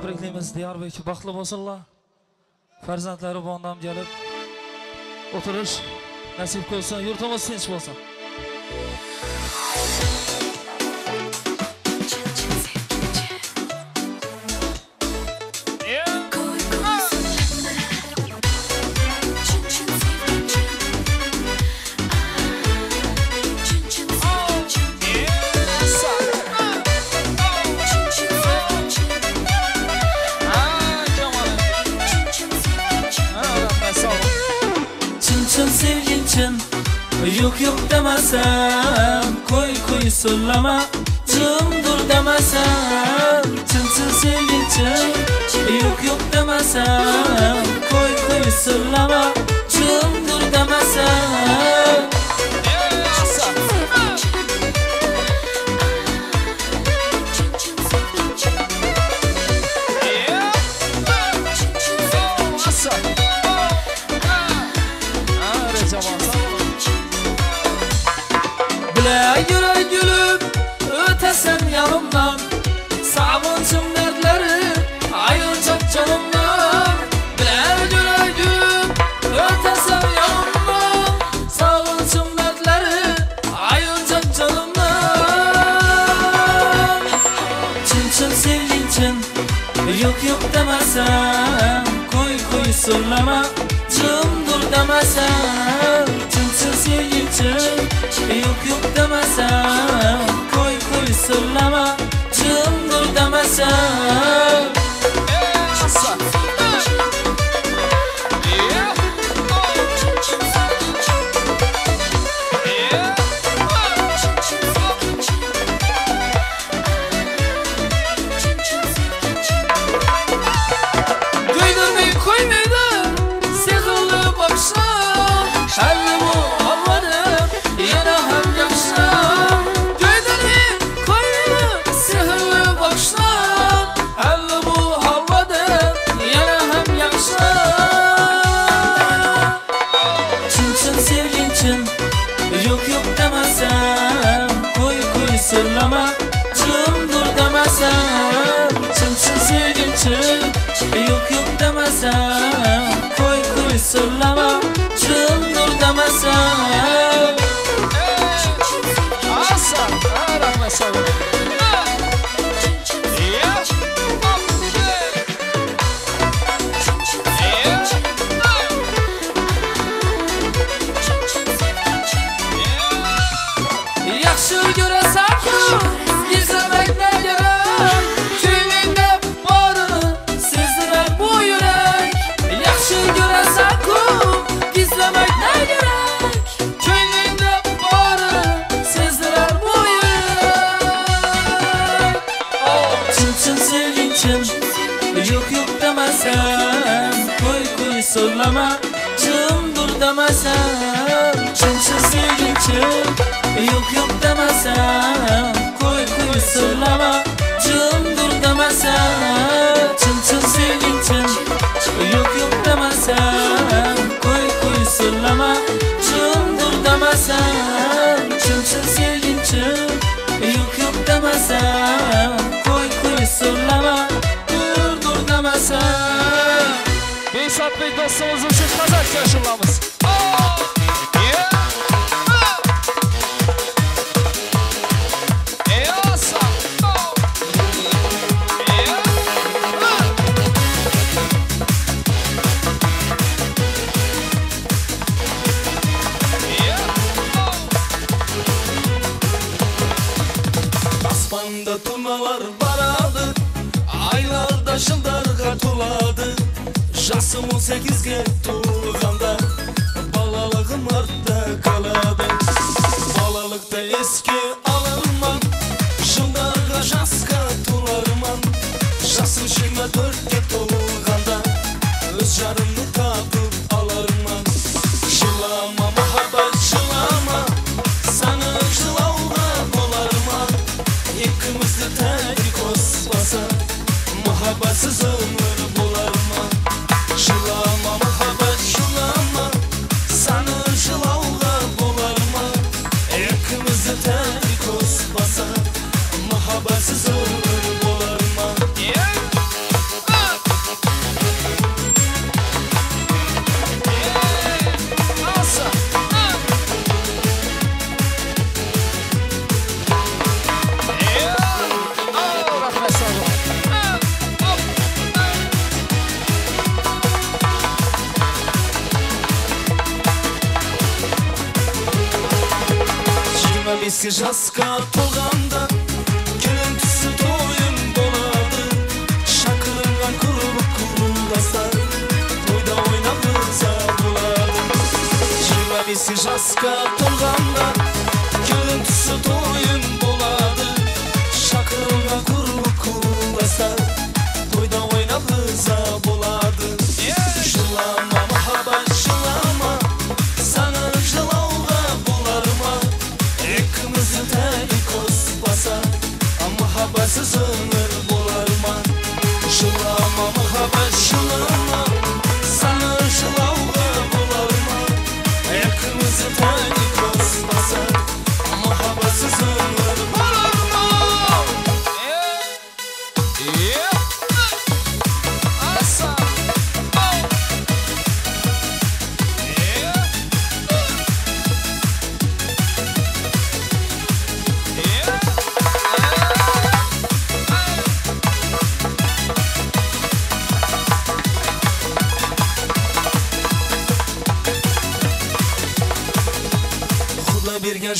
tabriklaymiz diyor bo'yicha baxtli bo'lsinlar farzandlari bondam kelib o'tirish nasib qilsin yurtimiz tinch bo'lsin Çın Yok yok demesem Koy koy sollama Çın dur demesem Çın çın sevgin çın Yok yok demesem Koy koy sollama Çın dur demesem canımdan Bile yüre gülüp Ötesen yanımdan Savunçum dertleri Ayıracak canımdan Çın çın sevgin çın Yok yok demesem Koy koy sollama Çın dur demesem Çın çın sevgin çın Yok yok demesem Koy koy sollama Çın dur demesem Yes. Demesem Koy koy sırlama Çın dur demesem Yaxshi Yok demesem Koy koy sollama Çın dur demesem Çın çın sevgin çın. Yok yok demesem Koy koy sollama Çın dur demesem Çın çın sevgin çın. Yok yok demesem Koy koy sollama Dur dur demesem. Behzat Bey dostumuz için kazak Жасым он сегизге толганда балалыгым артта калады балалыкты эске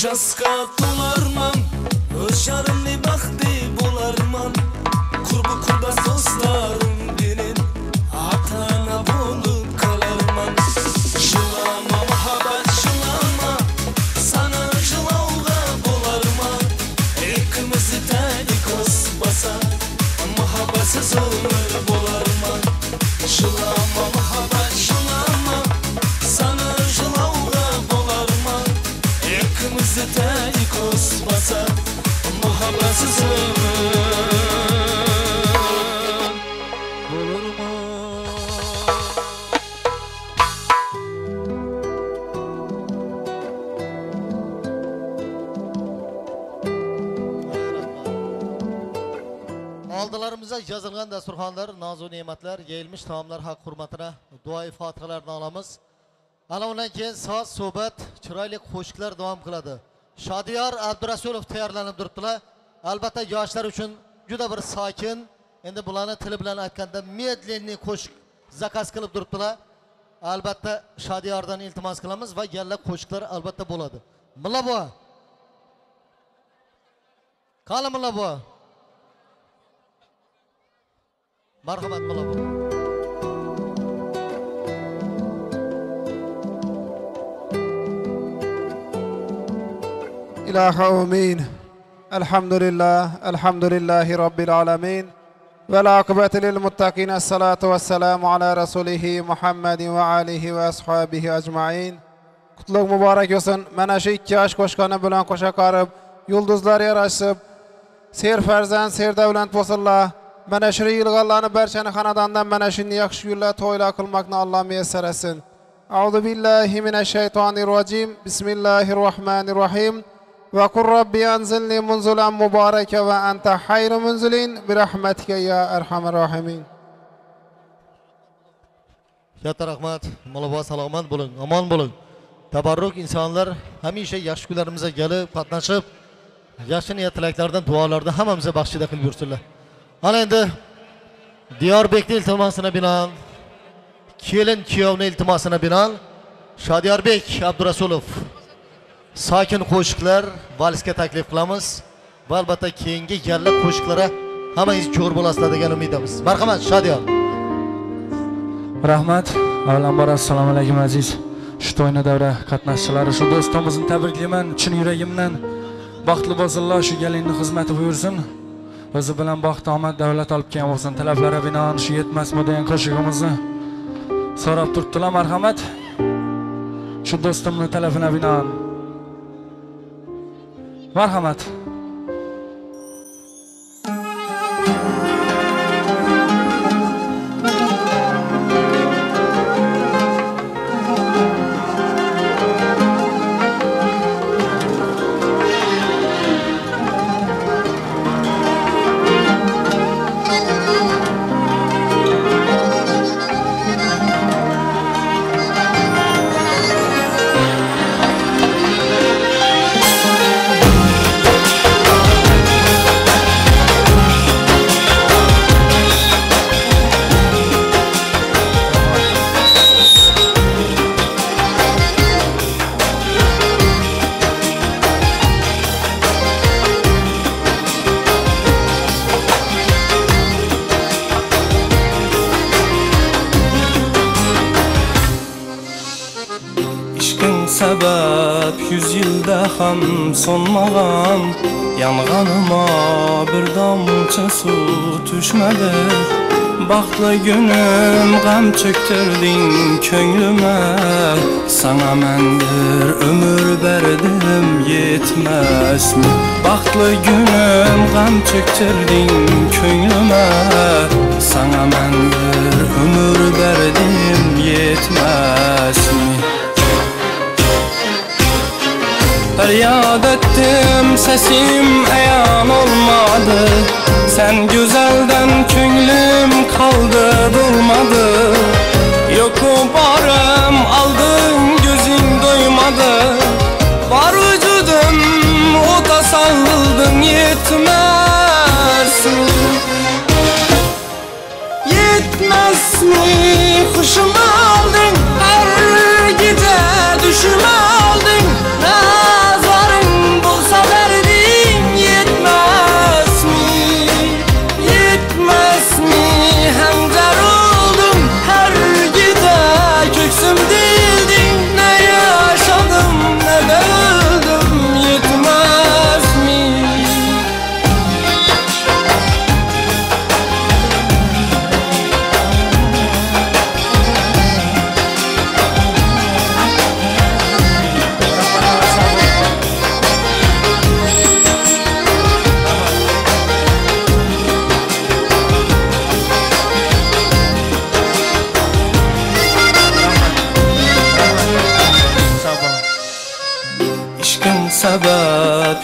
já se. Махаббатсыз Olur mu? Aldılarımıza yazılgan dasturxonlar, nazu ne'matlar, yeyilmiş taomlar haq hurmatına duoi fotihalarni olamiz. Ana undan keyin soat suhbat, chiroyli qo'shiqlar davom qiladi. Shodiyor Abdurasulov tayyorlanib turibdilar. Albatta yoshlar uchun juda bir sokin, endi bularni tili bilan aytganda medlenniy qo'shiq zakaz qilib turibdilar. Albatta Shodiyordan iltimos qilamiz va yalla qo'shiqlar albatta bo'ladi. Mulla buva. Qani mulla buva? Marhamat mulla buva. إله أمين الحمد لله الحمد لله رب العالمين والعقبة للمتقين الصلاة والسلام على رسوله محمد وعليه وأصحابه أجمعين. كتلوك مبارك يوسن من أشي كياش كوشكان بلان كوشا قارب لاري راشب سير فرزان سير دولان توصل الله من أشري يلغالان برشان خاندان دان من أشي نيخش يلا تويلا كل مكنا الله ميسر أعوذ بالله من الشيطان الرجيم بسم الله الرحمن الرحيم. Anzilni munzulan mübareke ve ente hayru munzilin bi rahmetike ya erhamer rahimin. Katta rahmat. Mulla salomat bo'ling, omon bo'ling. Tabarruk insonlar hamisha yaxshi kunlarimizga kelib, qatnashib, yaxshi niyat tilaklardan, duolardan hammamizga baxshida qilib yursinlar. Ana endi Diyorbekning iltimosina binoan, kelin kuyovning iltimosina binoan Shodiyorbek Abdurasulov sokin qo'shiqlar valsga taklif qilamiz va albatta keyingi yalla qo'shiqlari hammangiz ko'r bo'lasizlar degan umiddamiz. Marhamat Shodiyor. Rahmat. Avvalambor assalomu alaykum aziz shu to'yni davra qatnashchilari, shu do'stimizni tabriklayman chin yuragimdan. Baxtli bo'lsinlar, shu galingni xizmati buyursin. O'zi bilan baxt, omad, davlat olib kelgan bo'lsin. Talablari binoan shu yetmasmi degan qo'shig'imizni so'rab turibdilar. Marhamat. Shu do'stimni talabina binoan. Marhamat. Yilda ham so'nmagan Yonganıma bir damcha suv tushmadi Baxtli günüm g'am cho'ktirding ko'nglima Sana men bir umr berdim yetmasmi Baxtli günüm g'am cho'ktirding ko'nglima Sana men bir umr berdim Feryat ettim sesim eyan olmadı. Sen güzelden könlüm kaldı durmadı. Yoku barım aldın gözün doymadı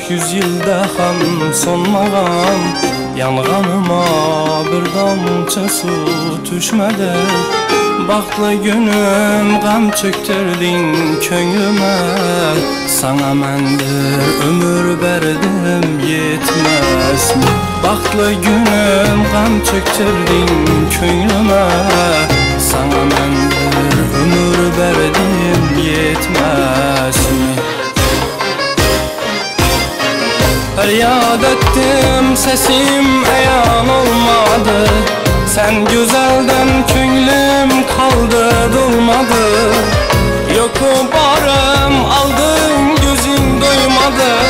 səbəb yüz ildə ham sonmağan Yanğanıma bir damça su düşmədi Baxtlı günüm qəm çöktürdün könlümə Sana mən bir ömür verdim yetməzmi Baxtlı günüm qəm çöktürdün könlümə Sana mən bir ömür verdim yetməzmi Feryat ettim sesim eyan olmadı. Sen güzelden könlüm kaldı durmadı. Yoku barım aldın gözün doymadı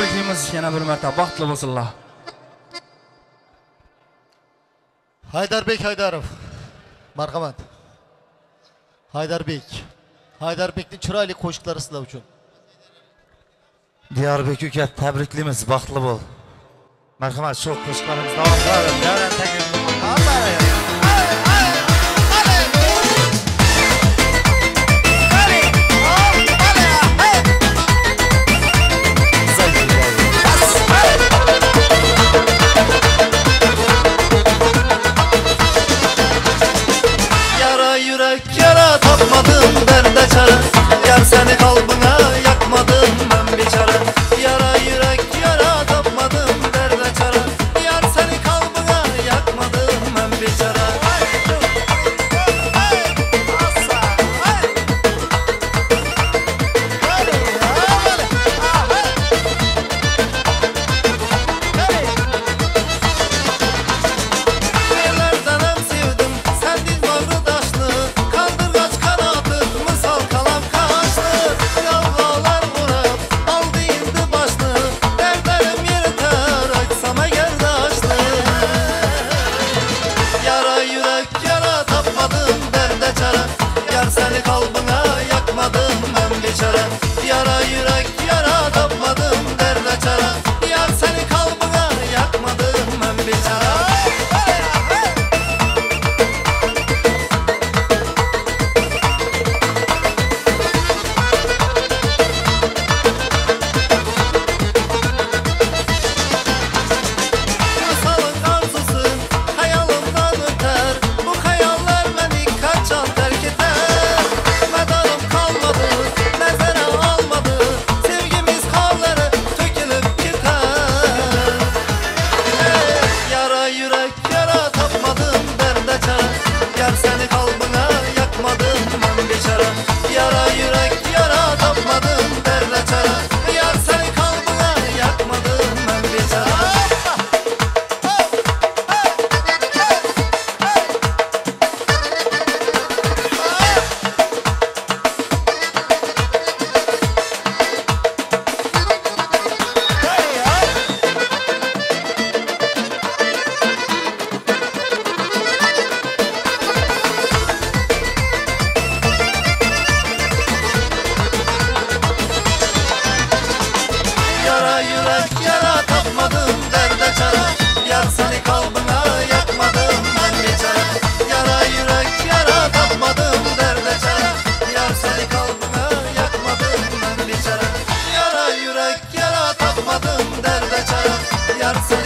tabriklaymiz yana bir marta baxtli bo'lsinlar haydarbek haydarov. Marhamat. Haydarbek haydarbekni chiroyli qo'shiqlari sizlar uchun diyorbek uka tabriklaymiz baxtli bo'l. Marhamat shu qo'shiqlarimiz davom etadi Adım derde çarız Gel seni kalbına follow you. quedarse